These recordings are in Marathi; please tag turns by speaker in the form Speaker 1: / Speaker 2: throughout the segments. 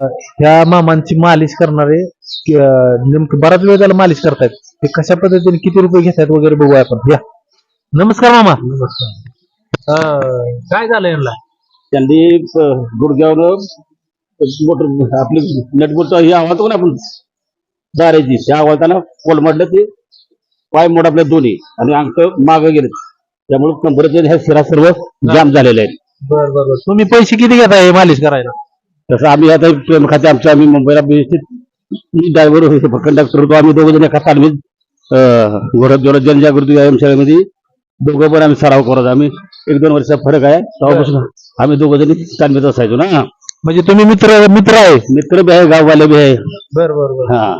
Speaker 1: ह्या मामांची मालिश करणारे नेमकं बराच वेळ त्याला मालिश करतायत. ते कशा पद्धतीने किती रुपये घेतात वगैरे बघूया आपण. या. नमस्कार मामा. अं, काय झालं यांना?
Speaker 2: त्यांनी गुडघ्यावर मोटर आपली नटबुट ही आवाजतो ना आपण? दाराची त्या आवाजाला कोलमडलं ते पाय मोड आपले दोन्ही. आणि अंक मागं गेले त्यामुळे कंबरचे ह्या शिरा सर्व जाम झालेले आहेत.
Speaker 1: बर बर बर. तुम्ही पैसे किती घेताय हे मालिश करायला?
Speaker 2: तसं आम्ही आता प्रेम खाते आमचं आम्ही मुंबईला मी ड्रायव्हर कंडक्टर होतो. आम्ही दोघं जण एका तालमीत घोडत जोडत जनजागृती व्यायाम शाळेमध्ये. दोघं पण आम्ही सराव करत आम्ही एक दोन वर्षाचा फरक आहे. तेव्हापासून आम्ही दोघं जणी तालमीत असायचो ना.
Speaker 1: म्हणजे तुम्ही मित्र मित्र आहे?
Speaker 2: मित्र बी आहे गाववाले बी आहे.
Speaker 1: बर बर बर.
Speaker 2: हा.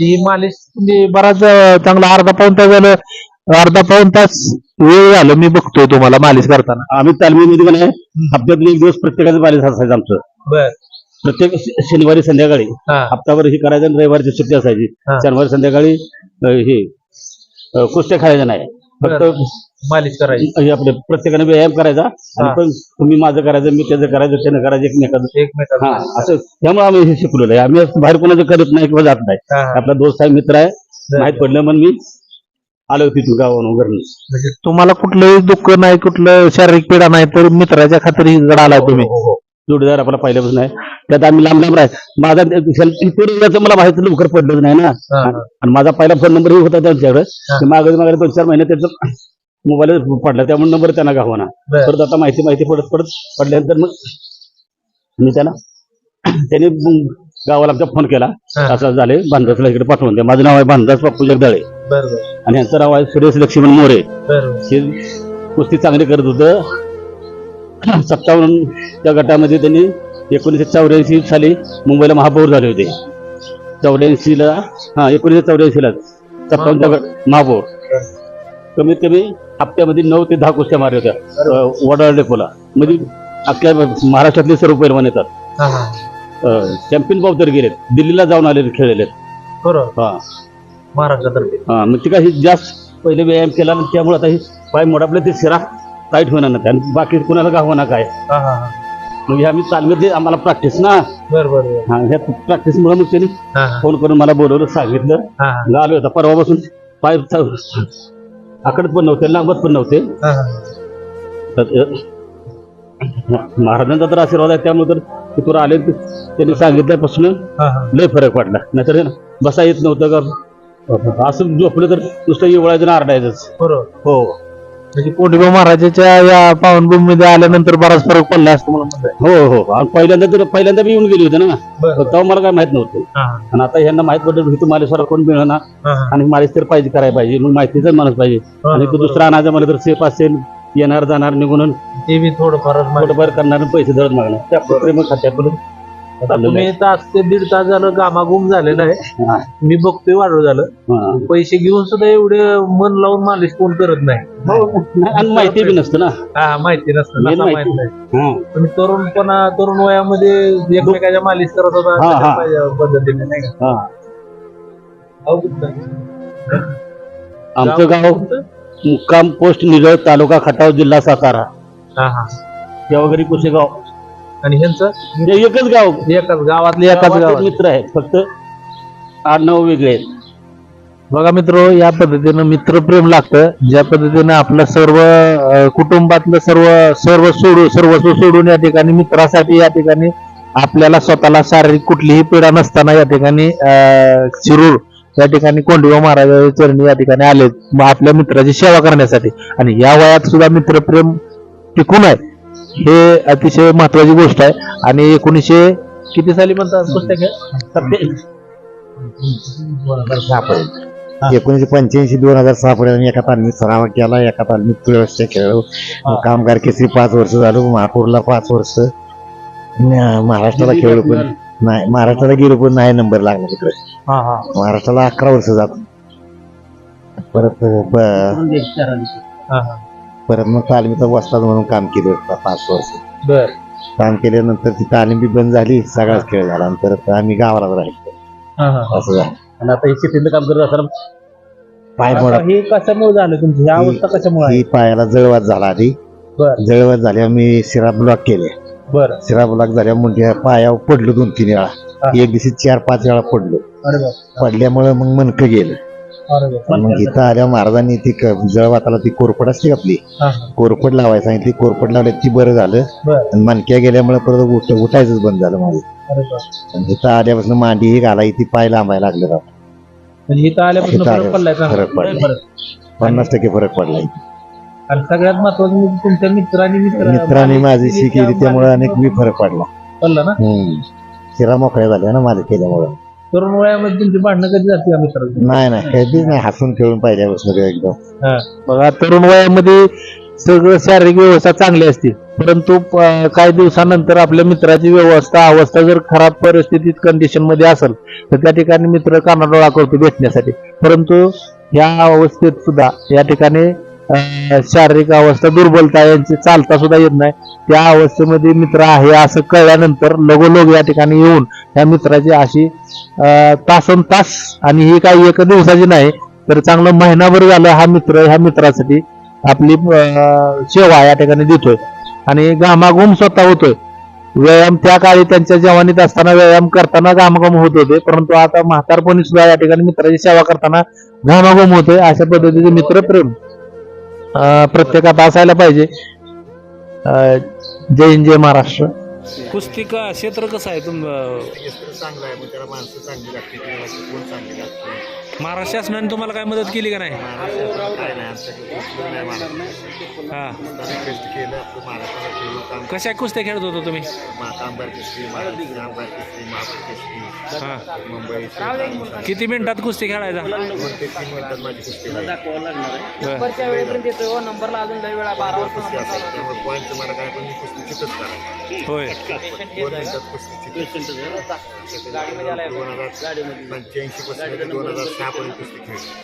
Speaker 1: ही मालिश तुम्ही बराच चांगला अर्धा पाऊन तास झालं अर्धा पाऊन तास वेळ झालं मी बघतोय तुम्हाला मालिश करताना.
Speaker 2: आम्ही तालमीमध्ये पण आहे हप्त्यातून एक दिवस प्रत्येकाचं बालीस असायचं आमचं.
Speaker 1: बर.
Speaker 2: प्रत्येक शनिवारी संध्याकाळी
Speaker 1: हा.
Speaker 2: हप्ताभर ही करायचं आणि रविवारची सुट्टी असायची.
Speaker 1: हा.
Speaker 2: शनिवारी संध्याकाळी अं, हे अं, कुस्त्या खेळायच्या नाही. फक्त.
Speaker 1: मालिश करायची.
Speaker 2: हे आपले प्रत्येकाने व्यायाम करायचा आणि
Speaker 1: हा.
Speaker 2: पण तुम्ही माझं करायचं मी त्याचं करायचं त्यानं करायचं एकमेकाचं.
Speaker 1: एकमेकांना
Speaker 2: हा असं त्यामुळे आम्ही हे शिकलेलं आहे. आम्ही असं बाहेर कोणाचं करत नाही किंवा जात नाही.
Speaker 1: हा, हा.
Speaker 2: आपला दोस्त आहे मित्र आहे माहीत पडलं म्हणून मी आलो तिथून गावावरून घरून.
Speaker 1: म्हणजे तुम्हाला कुठलंही दुःख नाही कुठलं शारीरिक पीडा नाही तर मित्राच्या खात्री आलाय तुम्ही.
Speaker 2: जोडीदार आपला पहिल्यापासून आहे. त्यात आम्ही लांब लांब राह माझा इतर मला माहिती लवकर पडलंच नाही ना. आणि माझा पहिला फोन नंबरही होता त्यांच्याकडे.
Speaker 1: हा.
Speaker 2: मागे मागे दोन चार महिने त्याचा मोबाईल पडला. त्यामुळे नंबर त्यांना गावना. परत आता माहिती माहिती पडत पडत पडल्यानंतर मग मी त्यांना त्याने गावाला आमचा फोन केला. असं झाले बांधासला इकडे पाठवून द्या. माझं नाव आहे बांधास बापू जगदाळे. आणि यांचं नाव आहे सुरेश लक्ष्मण मोरे. हे कुस्ती चांगली करत होतं. सत्तावन्न त्या गटामध्ये त्यांनी एकोणीसशे चौऱ्याऐंशी साली मुंबईला महापौर झाले होते. चौऱ्याऐंशीला हा एकोणीसशे चौऱ्याऐंशीला सत्तावन्नच्या गट महापौर. कमीत कमी हप्त्यामध्ये नऊ ते दहा कुस्त्या मारल्या होत्या. वडाळ डेपोला. म्हणजे अख्ख्या महाराष्ट्रातले सर्व पैलवान येतात. चॅम्पियन पाव तर गेलेत. दिल्लीला जाऊन आलेले खेळलेले हा.
Speaker 1: महाराष्ट्रातर्फे.
Speaker 2: हा मग ते काही जास्त पहिले व्यायाम केला त्यामुळे आता ही पाय मोडापले ते शिरा. टाईट होणार नाही आणि बाकी कुणाला का होणार काय.
Speaker 1: हा हा हा.
Speaker 2: म्हणजे आम्ही चालमध्ये आम्हाला प्रॅक्टिस ना.
Speaker 1: बर बर बर.
Speaker 2: हा ह्या प्रॅक्टिसमुळे मग त्यांनी
Speaker 1: हा हा.
Speaker 2: फोन करून मला बोलवलं सांगितलं.
Speaker 1: हा हा.
Speaker 2: मग आलो होता परवापासून. पाय आकडत पण नव्हते लांबत पण नव्हते.
Speaker 1: हा हा.
Speaker 2: तर, अ, महाराजांचा तर आशीर्वाद आहे त्यामुळे तर तिथवर आले ते- त्यांनी सांगितल्यापासून
Speaker 1: हा हा.
Speaker 2: लय फरक पडला. नाहीतर बसा येत नव्हतं का? असं झोपलं तर नुसतं एवढायचं ना आरडायचंच.
Speaker 1: बरोबर.
Speaker 2: हो.
Speaker 1: म्हणजे कोंडीबा महाराजाच्या या पावनभूमीमध्ये आल्यानंतर बराच फरक पडला असतो मला म्हणताय
Speaker 2: हो हो. आणि पहिल्यांदा तर पहिल्यांदा मी येऊन गेली होते ना. तेव्हा मला काय माहीत नव्हतं.
Speaker 1: हा.
Speaker 2: आणि आता ह्यांना माहीत पडलं की तुम्हाला सर कोण मिळणार आणि मालिश तर पाहिजे करायला पाहिजे. मग माहितीच माणूस पाहिजे. आणि तो दुसरा आणायचा मला तर सेफ असेल. येणार जाणार निघून.
Speaker 1: ते बी थोडंफारच माहिती.
Speaker 2: थोडंफार करणार पैसे धरत मागणार. त्या प्रेम खात्याकडून
Speaker 1: आता तुम्ही तास ते दीड तास झालं गामागुम झालेलं आहे
Speaker 2: हा.
Speaker 1: मी बघतोय वाढव झालं
Speaker 2: हा.
Speaker 1: पैसे घेऊन सुद्धा एवढे मन लावून मालिश कोण करत नाही
Speaker 2: नाही, आणि माहिती बी नसतं ना
Speaker 1: हा माहिती नसतं
Speaker 2: हे
Speaker 1: नसा
Speaker 2: माहिती.
Speaker 1: माहीत नाही
Speaker 2: हा.
Speaker 1: तुम्ही तरुणपणा तरुण वयामध्ये एकमेकाच्या मालिश करत होता
Speaker 2: हा, हा.
Speaker 1: पद्धतीने नाही का
Speaker 2: हा. आमचं गाव? मुक्काम पोस्ट निगळ तालुका खटाव जिल्हा सातारा
Speaker 1: हा हा
Speaker 2: देवगिरी कुशेगाव
Speaker 1: आणि ह्यांचं
Speaker 2: हे एकच गाव.
Speaker 1: एकाच गावातले एकाच गावात
Speaker 2: मित्र आहेत फक्त आडनाव वेगळे आहेत.
Speaker 1: बघा मित्र या पद्धतीनं मित्रप्रेम लागतं. ज्या पद्धतीनं आपलं सर्व अं, कुटुंबातलं सर्व सर्व सोडून सर्वस्व सोडून या ठिकाणी मित्रासाठी या ठिकाणी आपल्याला स्वतःला शारीरिक कुठलीही पीडा नसताना या ठिकाणी अं, शिरूर या ठिकाणी कोंडीबा महाराजाच्या चरणी या ठिकाणी आले आपल्या मित्राची सेवा करण्यासाठी. आणि या वयात सुद्धा मित्रप्रेम टिकून आहे. हे अतिशय महत्वाची गोष्ट आहे. आणि एकोणीसशे किती साली म्हणतात पुस्तक हे?
Speaker 3: एकोणीशे पंच्याऐंशी दोन हजार सहा पर्यंत एका तालमीत सराव केला एका तालमीत तुळसच्या खेळलो कामगार केसरी पाच वर्ष झालो महापूरला पाच वर्ष. महाराष्ट्राला खेळलो पण नाही महाराष्ट्राला गेलो पण नाही नंबर लागला तिकडे. महाराष्ट्राला अकरा वर्ष जात. परत परत मग तालमीचा वस्ताद म्हणून काम केलं होतं पाच वर्ष.
Speaker 1: बर.
Speaker 3: काम केल्यानंतर ती तालीम बी बंद झाली सगळाच खेळ झाला. आणि परत आम्ही गावालाच राहिलो
Speaker 1: हा हा
Speaker 3: असं झालं.
Speaker 2: आणि आता हे शेतीतलं काम करत असताना
Speaker 3: पाय मोडा.
Speaker 1: हे कशामुळे झालं तुमची? ही अवस्था कशामुळे आहे?
Speaker 3: ही पायाला जळवात झाला आधी.
Speaker 1: बर.
Speaker 3: जळवात झाल्या मी शिरा ब्लॉक केले.
Speaker 1: बरं.
Speaker 3: शिरा ब्लॉक झाल्या मुंड्या पायावर पडलो दोन तीन
Speaker 1: हा.
Speaker 3: वेळा एक दिवशी चार पाच वेळा पडलो.
Speaker 1: अरे बाप.
Speaker 3: पडल्यामुळे मग मनकं गेलं. मग इथं आल्या महाराजांनी ती क- जळवाताला ती कोरपड असते आपली. कोरपड लावायला सांगितली कोरपड लावली ती बरं झालं. आणि मनक्या गेल्यामुळे परत उठ उठायचंच बंद झालं माझं इथं आल्यापासून मांडी ही घालाय ती पाय लांबायला लागलं राव.
Speaker 1: इथं आल्यापासून
Speaker 3: इथं
Speaker 1: फरक पडलाय. बरं.
Speaker 3: पन्नास टक्के फरक पडलाय.
Speaker 1: आणि सगळ्यात महत्वाचं म्हणजे तुमच्या मित्रांनी मित्र
Speaker 3: मित्रांनी माझी केली त्यामुळे अनेक बी फरक पडला.
Speaker 1: पडला ना.
Speaker 3: शिरा मोकळ्या झाल्या ना माझ्या केल्यामुळे.
Speaker 1: तरुण वयामध्ये तुमची भांडणं कधी जाते या मित्रांची?
Speaker 3: नाही नाही. कधीच नाही. हसून खेळून पहिल्यापासून एकदम.
Speaker 1: बघा तरुण वयामध्ये सगळं शारीरिक व्यवस्था चांगली असते. परंतु प- काही दिवसानंतर आपल्या मित्राची व्यवस्था अवस्था जर खराब परिस्थितीत कंडिशनमध्ये असेल तर त्या ठिकाणी मित्र कानाडोळा करतो भेटण्यासाठी. परंतु ह्या अवस्थेत सुद्धा या ठिकाणी शारीरिक अवस्था दुर्बलता यांची चालता सुद्धा येत नाही. त्या अवस्थेमध्ये मित्र आहे असं कळल्यानंतर लगोलग या ठिकाणी येऊन या मित्राची अशी तासन तास आणि ही काही एक दिवसाची नाही तर चांगलं महिनाभर झालं हा मित्र ह्या मित्रासाठी आपली सेवा या ठिकाणी देतोय. आणि घामाघूम स्वतः होतोय. व्यायाम त्या काळी त्यांच्या जवानीत असताना व्यायाम करताना घामाघूम होत होते परंतु आता म्हातारपणी सुद्धा या ठिकाणी मित्राची सेवा करताना घामाघूम होतोय अशा पद्धतीचे मित्र प्रेम. प्रत्येकात असायला पाहिजे. जय हिंद जय महाराष्ट्र.
Speaker 4: कुस्ती का क्षेत्र कसं आहे तुम
Speaker 3: चांगला आहे पण त्याला माणसं चांगली लागते कोण चांगली लागते
Speaker 4: महाराष्ट्र शासनाने तुम्हाला काय मदत केली का नाही?
Speaker 3: काय नाही आमच्याकडे
Speaker 4: हा.
Speaker 3: कष्ट केलं आपलं महाराष्ट्राला खेळू काम.
Speaker 4: कशा कुस्त्या खेळत होतो तुम्ही?
Speaker 3: कामगार केसरी महाराष्ट्र आमदार केसरी महापौर केसरी
Speaker 4: हा.
Speaker 3: मुंबई
Speaker 4: किती मिनिटात कुस्ती खेळायचा?
Speaker 3: तीन मिनिटात माझी कुस्ती झाली.
Speaker 4: बरं.
Speaker 5: दुपारच्या वेळेपर्यंत येतो नंबरला अजून लई वेळा बारा वाजता
Speaker 3: कुस्ती
Speaker 5: नंबर
Speaker 3: असेल त्यामुळे पॉईंटचं मला काय पण मी कुस्ती चितच करा
Speaker 4: होय.
Speaker 3: दोन
Speaker 5: गाडीमध्ये आलाय
Speaker 3: दोन हजार पंच्याऐंशी पासून दोन हजार सहा पर्यंत कुस्ती खेळली